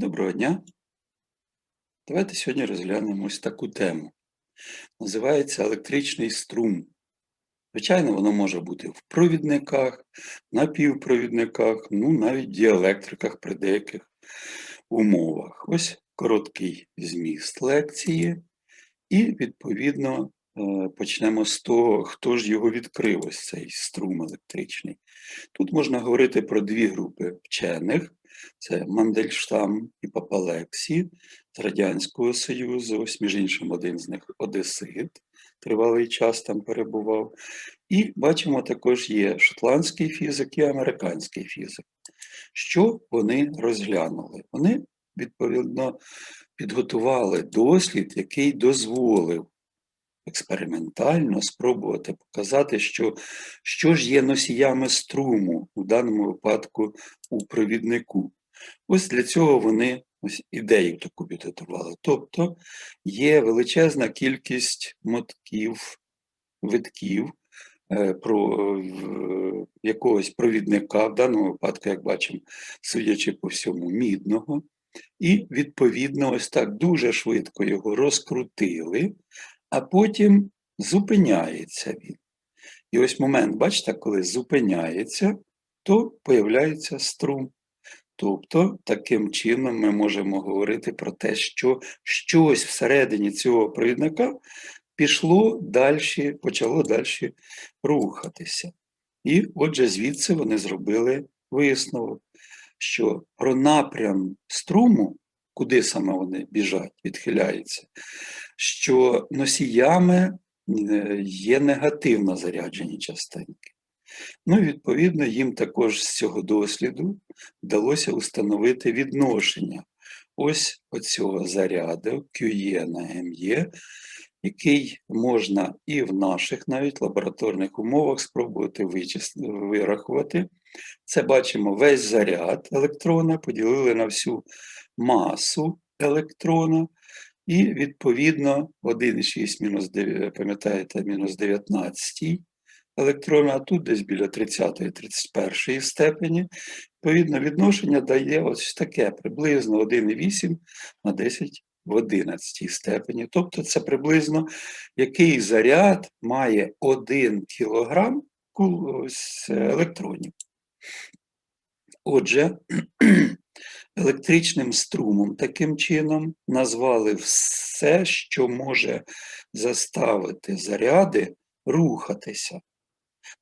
Доброго дня. Давайте сьогодні розглянемо ось таку тему. Називається електричний струм. Звичайно, воно може бути в провідниках, напівпровідниках, ну навіть діелектриках при деяких умовах. Ось короткий зміст лекції, і, відповідно, е, почнемо з того, хто ж його відкрив, ось цей струм електричний. Тут можна говорити про дві групи вчених. Це Мандельштам і Папалексі з Радянського Союзу, ось між іншим один з них Одесит, тривалий час там перебував. І бачимо, також є шотландський фізик і американський фізик. Що вони розглянули? Вони, відповідно, підготували дослід, який дозволив експериментально спробувати показати, що, що ж є носіями струму у даному випадку у провіднику. Ось для цього вони ось ідею таку підготували. Тобто є величезна кількість мотків, витків е, про якогось провідника, в даному випадку, як бачимо, судячи по всьому, мідного. І, відповідно, ось так дуже швидко його розкрутили, а потім зупиняється він. І ось момент, бачите, коли зупиняється, то появляється струм. Тобто, таким чином ми можемо говорити про те, що щось всередині цього провідника пішло далі, почало далі рухатися. І отже, звідси вони зробили висновок, що про напрям струму, куди саме вони біжать, відхиляються, що носіями е, є негативно заряджені частинки. Ну, і, відповідно, їм також з цього досліду вдалося установити відношення ось оцього заряду QE на ME, який можна і в наших навіть лабораторних умовах спробувати вирахувати. Це бачимо весь заряд електрона, поділили на всю масу електрона, і відповідно 1,6 мінус 9, пам'ятаєте, мінус 19 електрона, а тут десь біля 30-31 степені. Відповідно, відношення дає ось таке приблизно 1,8 на 10 в 11 степені. Тобто це приблизно який заряд має 1 кілограм електронів. Отже, електричним струмом таким чином назвали все, що може заставити заряди рухатися.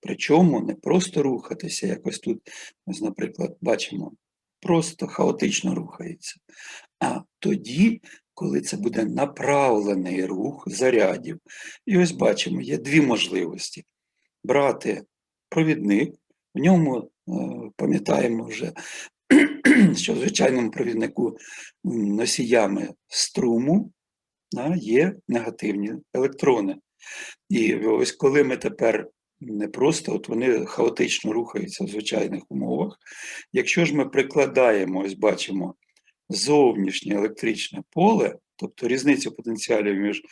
Причому не просто рухатися, якось тут, ось, наприклад, бачимо, просто хаотично рухається. А тоді, коли це буде направлений рух зарядів. І ось бачимо, є дві можливості: брати провідник, в ньому, е, пам'ятаємо вже, що в звичайному провіднику носіями струму є негативні електрони. І ось коли ми тепер не просто от вони хаотично рухаються в звичайних умовах. Якщо ж ми прикладаємо, ось бачимо зовнішнє електричне поле, тобто різницю потенціалів між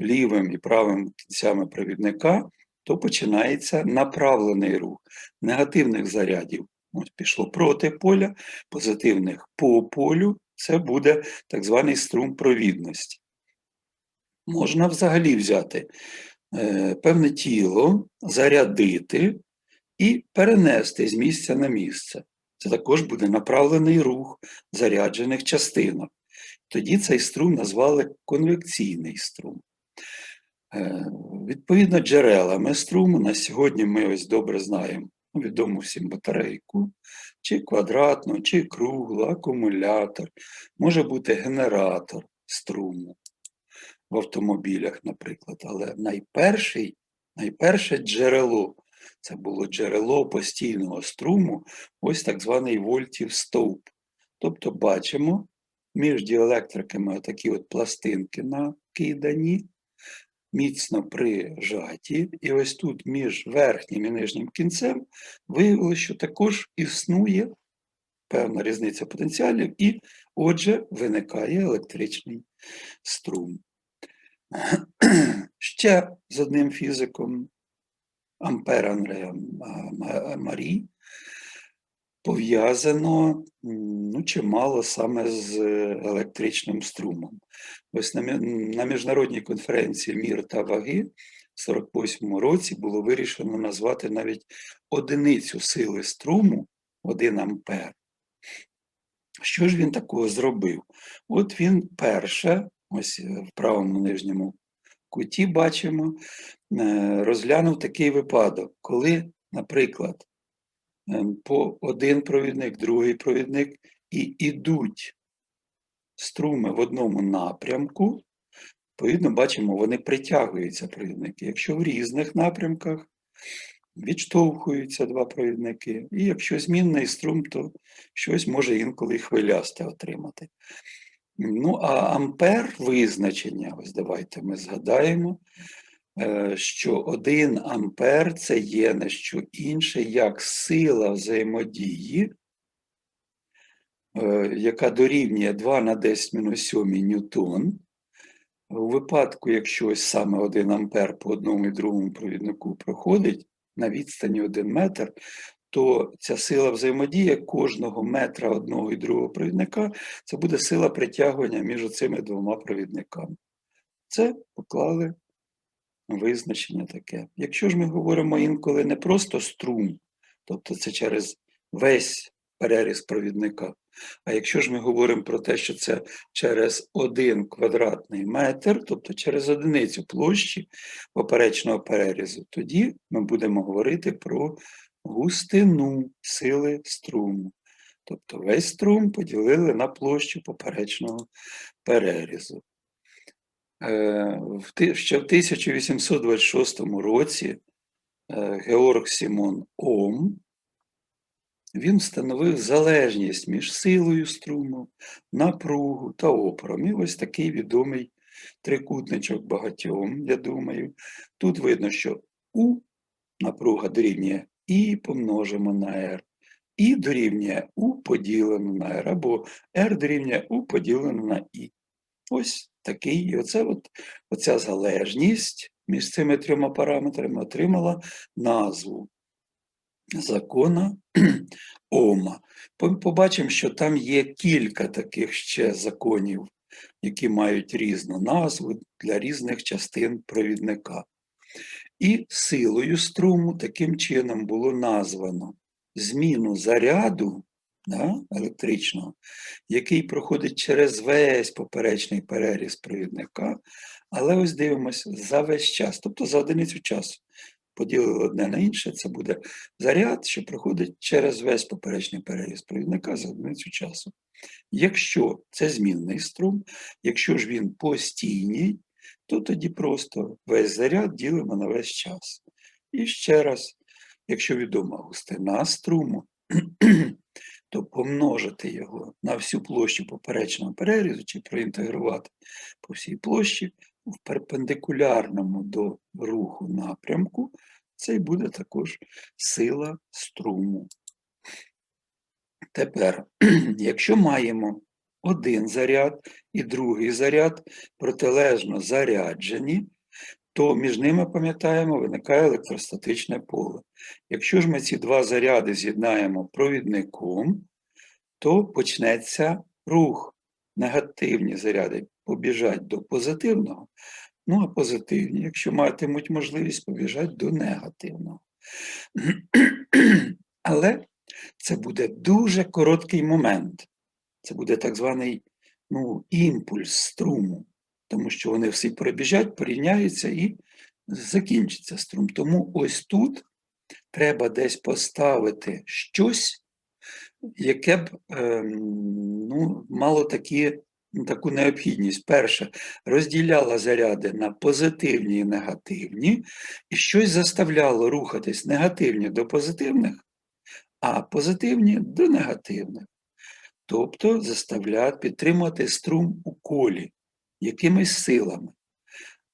лівим і правим кінцями провідника, то починається направлений рух негативних зарядів. Ось пішло проти поля, позитивних по полю, це буде так званий струм провідності. Можна взагалі взяти певне тіло зарядити і перенести з місця на місце. Це також буде направлений рух заряджених частинок. Тоді цей струм назвали конвекційний струм. Е, відповідно, джерелами струму на сьогодні ми ось добре знаємо ну, відому всім батарейку, чи квадратну, чи круглу, акумулятор, може бути генератор струму в автомобілях, наприклад. Але найперший, найперше джерело це було джерело постійного струму, ось так званий вольтів стовп. Тобто бачимо між діелектриками такі от пластинки накидані, міцно прижаті, і ось тут між верхнім і нижнім кінцем виявилося, що також існує певна різниця потенціалів, і, отже, виникає електричний струм. Ще з одним фізиком Ампер Андреа Марі пов'язано ну, чимало саме з електричним струмом. Ось на, на міжнародній конференції Мір та ваги в 48-му році було вирішено назвати навіть одиницю сили струму 1 ампер. Що ж він такого зробив? От він перше, ось е, в правому нижньому куті бачимо, е, розглянув такий випадок, коли, наприклад, е, по один провідник, другий провідник і ідуть струми в одному напрямку, відповідно, бачимо, вони притягуються провідники. Якщо в різних напрямках відштовхуються два провідники, і якщо змінний струм, то щось може інколи хвилясте отримати. Ну, а ампер визначення, ось давайте ми згадаємо, е, що 1 ампер це є не що інше, як сила взаємодії, е, яка дорівнює 2 на 10 мінус 7 ньютон. У випадку, якщо ось саме 1 ампер по одному і другому провіднику проходить на відстані 1 метр, то ця сила взаємодії кожного метра одного і другого провідника це буде сила притягування між цими двома провідниками. Це поклали визначення таке. Якщо ж ми говоримо інколи не просто струм, тобто це через весь переріз провідника, а якщо ж ми говоримо про те, що це через один квадратний метр, тобто через одиницю площі поперечного перерізу, тоді ми будемо говорити про густину сили струму. Тобто весь струм поділили на площу поперечного перерізу. Е, Ще в 1826 році е, Георг Сімон Ом він встановив залежність між силою струму, напругу та опором. І ось такий відомий трикутничок багатьом, я думаю. Тут видно, що У напруга дорівнює І помножимо на R. І дорівнює У поділено на R, або R дорівнює У поділено на І. Ось такий. І оце от, оця залежність між цими трьома параметрами отримала назву закона Ома. Побачимо, що там є кілька таких ще законів, які мають різну назву для різних частин провідника. І силою струму таким чином було названо зміну заряду да, електричного, який проходить через весь поперечний переріз провідника, але ось дивимося за весь час, тобто за одиницю часу. Поділили одне на інше, це буде заряд, що проходить через весь поперечний переріз провідника за одиницю часу. Якщо це змінний струм, якщо ж він постійний, то тоді просто весь заряд ділимо на весь час. І ще раз, якщо відома густина струму, то помножити його на всю площу поперечного перерізу чи проінтегрувати по всій площі в перпендикулярному до руху напрямку, це й буде також сила струму. Тепер, якщо маємо один заряд і другий заряд протилежно заряджені, то між ними, пам'ятаємо, виникає електростатичне поле. Якщо ж ми ці два заряди з'єднаємо провідником, то почнеться рух. Негативні заряди побіжать до позитивного, ну а позитивні, якщо матимуть можливість, побіжать до негативного. Але це буде дуже короткий момент. Це буде так званий ну, імпульс струму, тому що вони всі перебіжать, порівняються і закінчиться струм. Тому ось тут треба десь поставити щось, яке б ем, ну, мало такі, таку необхідність. Перше, розділяло заряди на позитивні і негативні, і щось заставляло рухатись негативні до позитивних, а позитивні до негативних. Тобто заставляють підтримувати струм у колі якимись силами.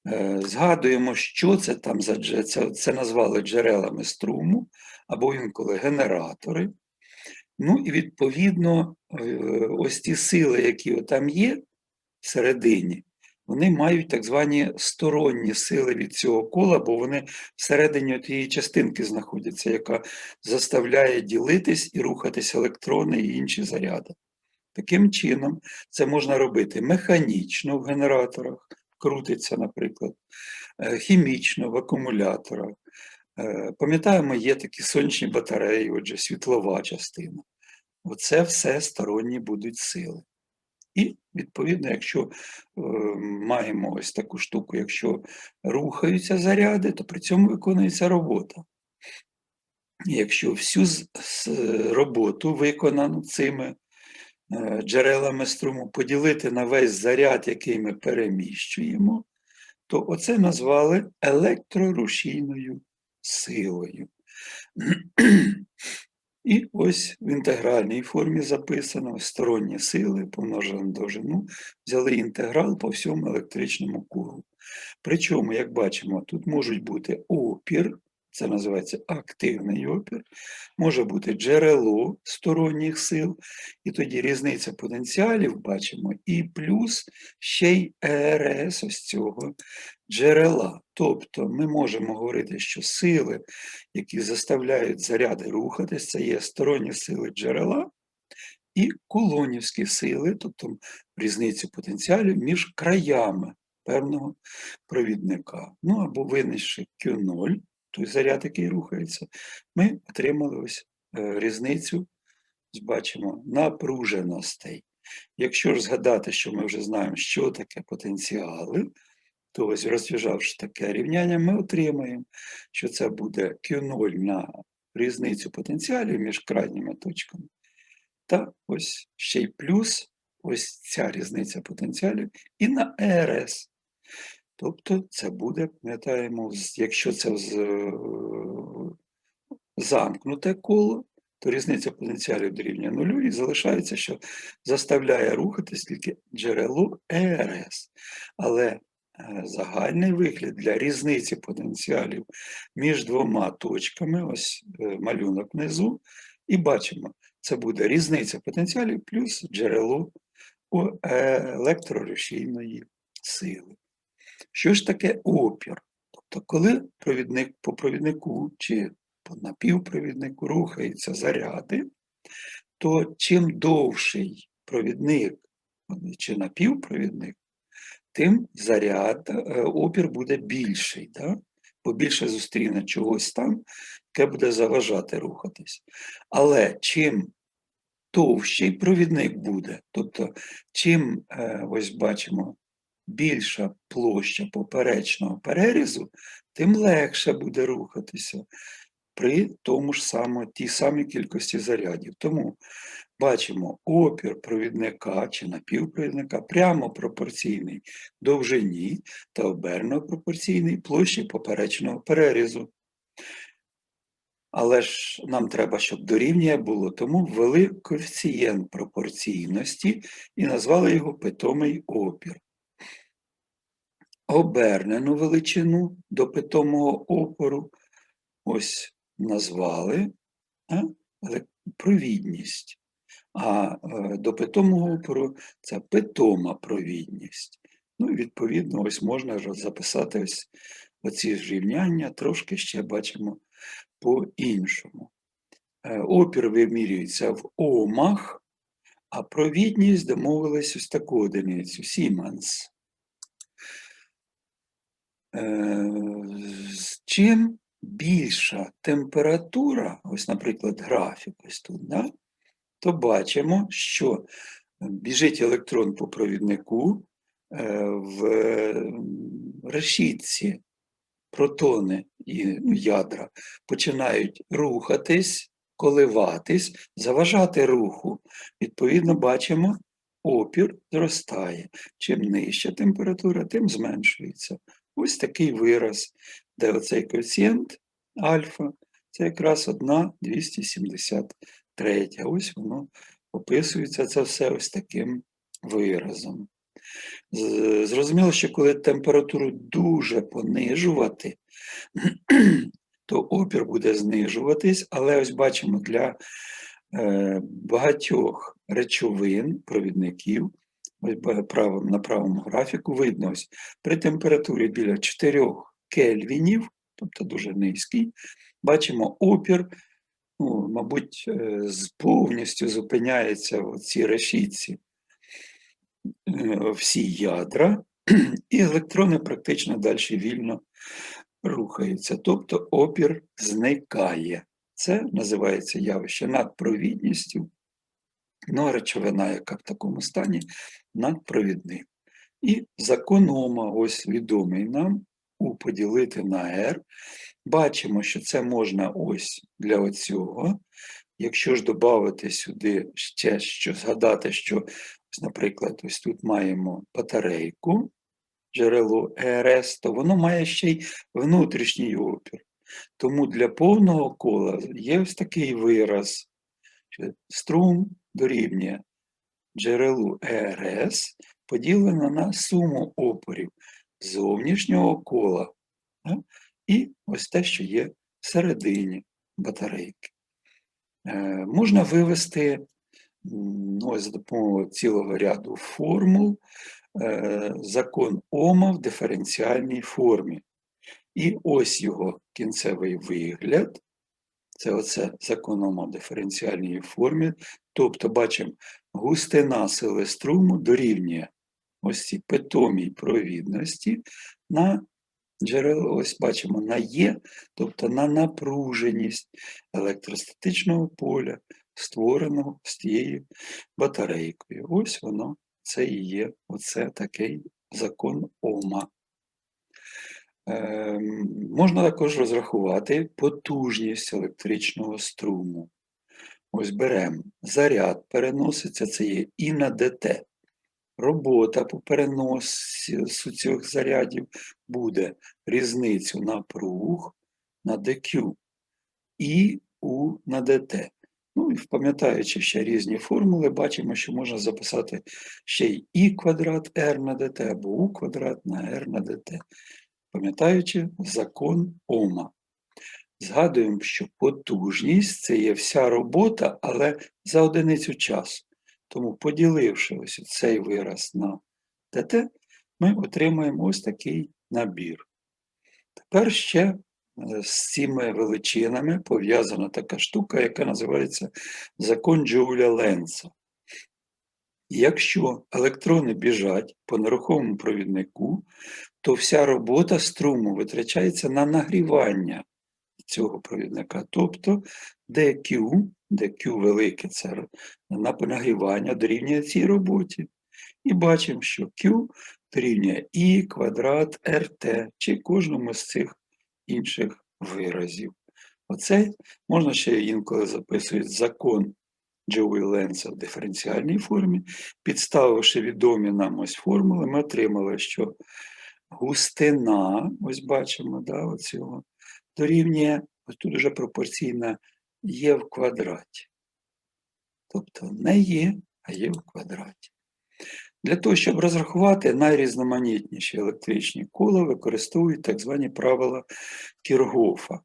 Е, Згадуємо, що це там за це, це назвали джерелами струму, або інколи генератори. Ну і відповідно, е, ось ті сили, які там є всередині, вони мають так звані сторонні сили від цього кола, бо вони всередині тієї частинки знаходяться, яка заставляє ділитись і рухатись електрони і інші заряди. Таким чином, це можна робити механічно в генераторах, крутиться, наприклад, е, хімічно в акумуляторах. Е, Пам'ятаємо, є такі сонячні батареї, отже, світлова частина. Оце все сторонні будуть сили. І, відповідно, якщо е, маємо ось таку штуку, якщо рухаються заряди, то при цьому виконується робота. Якщо всю з- з- роботу виконану цими джерелами струму поділити на весь заряд, який ми переміщуємо, то оце назвали електрорушійною силою. І ось в інтегральній формі записано сторонні сили, помножено на довжину, взяли інтеграл по всьому електричному колу. Причому, як бачимо, тут можуть бути опір, це називається активний опір, може бути джерело сторонніх сил, і тоді різниця потенціалів бачимо, і плюс ще й ЕРС ось цього джерела. Тобто ми можемо говорити, що сили, які заставляють заряди рухатись, це є сторонні сили джерела і колонівські сили, тобто різницю потенціалів між краями певного провідника. Ну або винищи Q0, той заряд, який рухається, ми отримали ось е, різницю, бачимо, напруженостей. Якщо ж згадати, що ми вже знаємо, що таке потенціали, то ось розв'язавши таке рівняння, ми отримаємо, що це буде Q0 на різницю потенціалів між крайніми точками. Та ось ще й плюс ось ця різниця потенціалів і на ЕРС. Тобто це буде, пам'ятаємо, якщо це е, замкнуте коло, то різниця потенціалів дорівнює нулю і залишається, що заставляє рухатись тільки джерело ЕРС. Але е, загальний вигляд для різниці потенціалів між двома точками, ось е, малюнок внизу, і бачимо, це буде різниця потенціалів плюс джерело електрорушійної сили. Що ж таке опір? Тобто, коли провідник по провіднику чи по напівпровіднику рухаються заряди, то чим довший провідник чи напівпровідник, тим заряд, е, опір буде більший, да? бо більше зустріне чогось там, яке буде заважати рухатись. Але чим товщий провідник буде, тобто чим, е, ось бачимо, більша площа поперечного перерізу, тим легше буде рухатися при тому ж само, тій самій кількості зарядів. Тому бачимо, опір провідника чи напівпровідника прямо пропорційний довжині та обернено пропорційний площі поперечного перерізу. Але ж нам треба, щоб дорівнює було, тому ввели коефіцієнт пропорційності і назвали його питомий опір. Обернену величину до питомого опору ось назвали а, провідність. А е, до питомого опору це питома провідність. Ну відповідно, ось можна записати ось оці ж рівняння, трошки ще бачимо по-іншому. Е, Опір вимірюється в омах, а провідність домовилась ось таку одиницю Сіменс. Е, Чим більша температура, ось, наприклад, графік ось тут, да, то бачимо, що біжить електрон по провіднику е, в решітці протони і ну, ядра починають рухатись, коливатись, заважати руху. Відповідно, бачимо, опір зростає. Чим нижча температура, тим зменшується. Ось такий вираз, де оцей коефіцієнт альфа це якраз 1,273. Ось воно описується це все ось таким виразом. Зрозуміло, що коли температуру дуже понижувати, то опір буде знижуватись, але ось бачимо для е, багатьох речовин, провідників, правим, на правому графіку видно, ось при температурі біля 4 кельвінів, тобто дуже низький, бачимо опір, ну, мабуть, е, повністю зупиняється в цій решітці е, всі ядра, і електрони практично далі вільно рухаються, тобто опір зникає. Це називається явище надпровідністю. Ну, а речовина, яка в такому стані, надпровідник. І закон Ома, ось відомий нам, У поділити на R. Бачимо, що це можна ось для оцього. Якщо ж додати сюди ще що згадати, що, ось, наприклад, ось тут маємо батарейку, джерело ЕРС, то воно має ще й внутрішній опір. Тому для повного кола є ось такий вираз, що струм дорівнює джерелу ЕРС поділено на суму опорів зовнішнього кола да, і ось те, що є всередині батарейки. Е, можна вивести ну, за допомогою цілого ряду формул е, закон Ома в диференціальній формі. І ось його кінцевий вигляд. Це оце закон Ома диференціальній формі. Тобто, бачимо, густина сили струму дорівнює ось цій питомій провідності на джерело, ось бачимо, на Є, тобто на напруженість електростатичного поля, створеного з тією батарейкою. Ось воно, це і є оце такий закон Ома. Ем, Можна також розрахувати потужність електричного струму. Ось беремо заряд, переноситься, це є і на ДТ. Робота по переносу цих зарядів буде різницю напруг на ДQ і У на ДТ. Ну і пам'ятаючи ще різні формули, бачимо, що можна записати ще й І квадрат R на ДТ або У квадрат на R на ДТ. Пам'ятаючи закон Ома. Згадуємо, що потужність це є вся робота, але за одиницю часу. Тому, поділивши ось цей вираз на ТТ, ми отримаємо ось такий набір. Тепер ще е, з цими величинами пов'язана така штука, яка називається закон Джоуля Ленца. Якщо електрони біжать по нерухомому провіднику, то вся робота струму витрачається на нагрівання цього провідника. Тобто dQ, dQ велике це на нагрівання дорівнює цій роботі. І бачимо, що Q дорівнює І квадрат РТ чи кожному з цих інших виразів. Оце можна ще інколи записують закон Джоуі Ленца в диференціальній формі. Підставивши відомі нам ось формули, ми отримали, що густина, ось бачимо, да, оцього, дорівнює, ось тут вже пропорційна є в квадраті. Тобто не є, а є в квадраті. Для того, щоб розрахувати найрізноманітніші електричні кола, використовують так звані правила Кіргофа.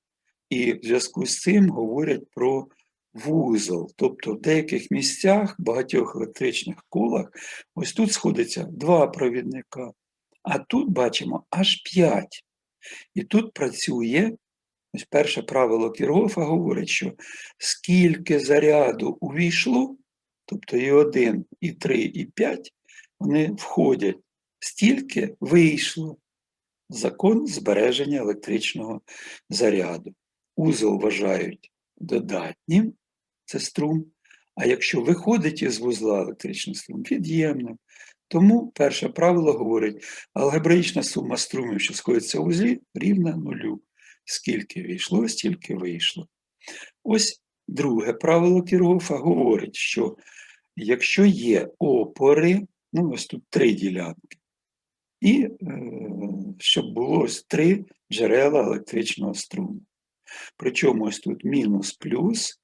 І в зв'язку з цим говорять про вузол. Тобто в деяких місцях, в багатьох електричних колах, ось тут сходиться два провідника, а тут бачимо аж п'ять. І тут працює, ось перше правило Кіргофа говорить, що скільки заряду увійшло, тобто і 1, і 3, і 5, вони входять, стільки вийшло. Закон збереження електричного заряду. Узол вважають додатнім, це струм. А якщо виходить із вузла електричний струм, від'ємним. Тому перше правило говорить, алгебраїчна сума струмів, що сходиться у вузлі, рівна нулю. Скільки війшло, стільки вийшло. Ось друге правило Кіргофа говорить, що якщо є опори, ну ось тут три ділянки, і е, щоб було ось три джерела електричного струму. Причому ось тут мінус плюс,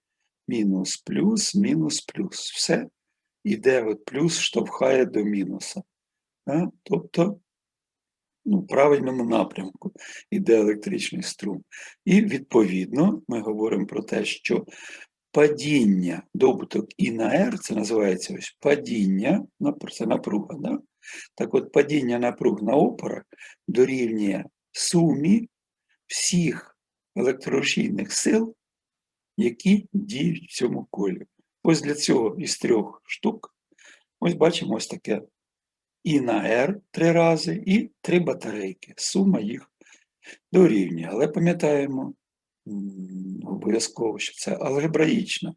мінус плюс, мінус плюс. Все іде от плюс штовхає до мінуса. Да? Тобто ну, в правильному напрямку іде електричний струм. І відповідно ми говоримо про те, що падіння, добуток І на R, це називається ось падіння, це напруга, да? так от падіння напруг на опорах дорівнює сумі всіх електрорушійних сил, які діють в цьому колі. Ось для цього із трьох штук, ось бачимо ось таке І на R три рази, і три батарейки. Сума їх дорівнює. Але пам'ятаємо обов'язково, що це алгебраїчно.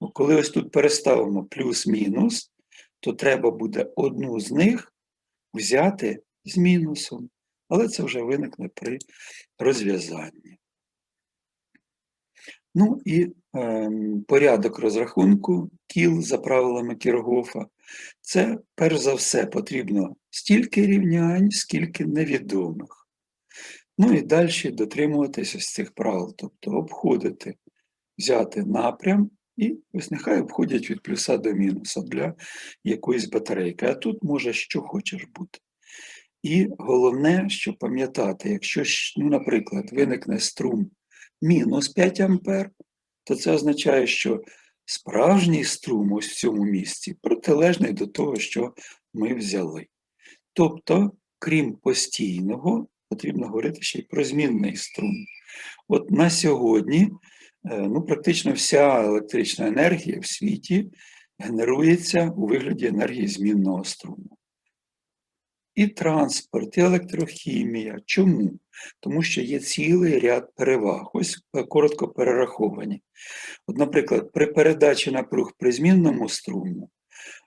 Бо коли ось тут переставимо плюс-мінус, то треба буде одну з них взяти з мінусом. Але це вже виникне при розв'язанні. Ну і ем, порядок розрахунку кіл за правилами Кіргофа. Це перш за все потрібно стільки рівнянь, скільки невідомих. Ну і далі дотримуватись ось цих правил, тобто обходити, взяти напрям і ось нехай обходять від плюса до мінуса для якоїсь батарейки. А тут може що хочеш бути. І головне, що пам'ятати, якщо, ну, наприклад, виникне струм мінус 5 ампер, то це означає, що справжній струм ось в цьому місці протилежний до того, що ми взяли. Тобто, крім постійного, потрібно говорити ще й про змінний струм. От на сьогодні е, ну, практично вся електрична енергія в світі генерується у вигляді енергії змінного струму. І транспорт, і електрохімія. Чому? Тому що є цілий ряд переваг. Ось е, коротко перераховані. От, наприклад, при передачі напруг при змінному струму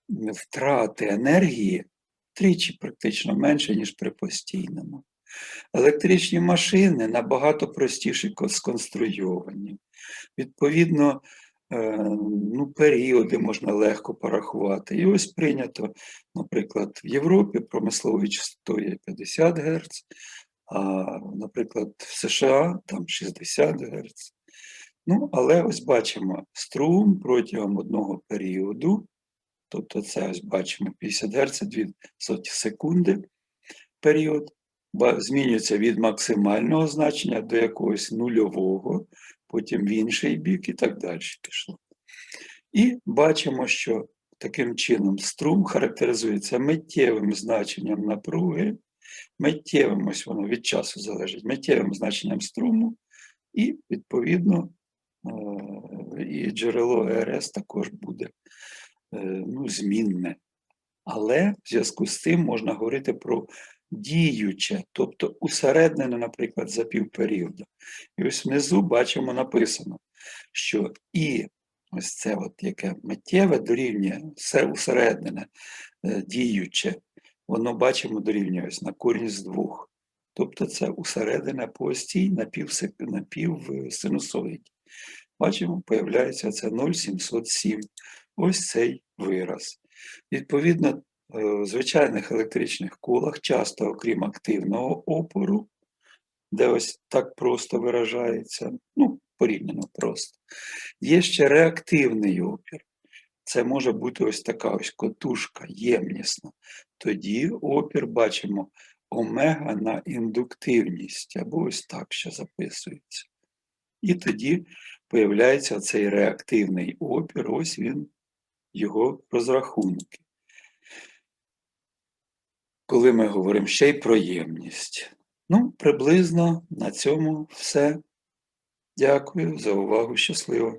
втрати енергії тричі практично менше, ніж при постійному. Електричні машини набагато простіше сконструйовані. Відповідно, ну, періоди можна легко порахувати. І ось прийнято, наприклад, в Європі промисловою частотою 50 Гц, а, наприклад, в США там 60 Гц. Ну, але ось бачимо струм протягом одного періоду, тобто це ось бачимо 50 Гц, 2 соті секунди період, змінюється від максимального значення до якогось нульового, потім в інший бік і так далі пішло. І бачимо, що таким чином струм характеризується миттєвим значенням напруги, миттєвим, ось воно від часу залежить, миттєвим значенням струму, і, відповідно, е, і джерело РС також буде е, ну, змінне. Але в зв'язку з цим можна говорити про діюче, тобто усереднене, наприклад, за півперіоду. І ось внизу бачимо написано, що і ось це от яке миттєве дорівнює все усереднене, е, діюче, воно бачимо дорівнює ось на корінь з двох. Тобто це усередине постій на півсинусоїді. Бачимо, появляється це 0,707. Ось цей вираз. Відповідно, е, в звичайних електричних колах часто, окрім активного опору, де ось так просто виражається, ну, порівняно просто, є ще реактивний опір. Це може бути ось така ось котушка ємнісна. Тоді опір бачимо омега на індуктивність, або ось так ще записується. І тоді появляється цей реактивний опір, ось він, його розрахунки. Коли ми говоримо ще й про ємність. Ну, приблизно на цьому все. Дякую за увагу. Щасливо.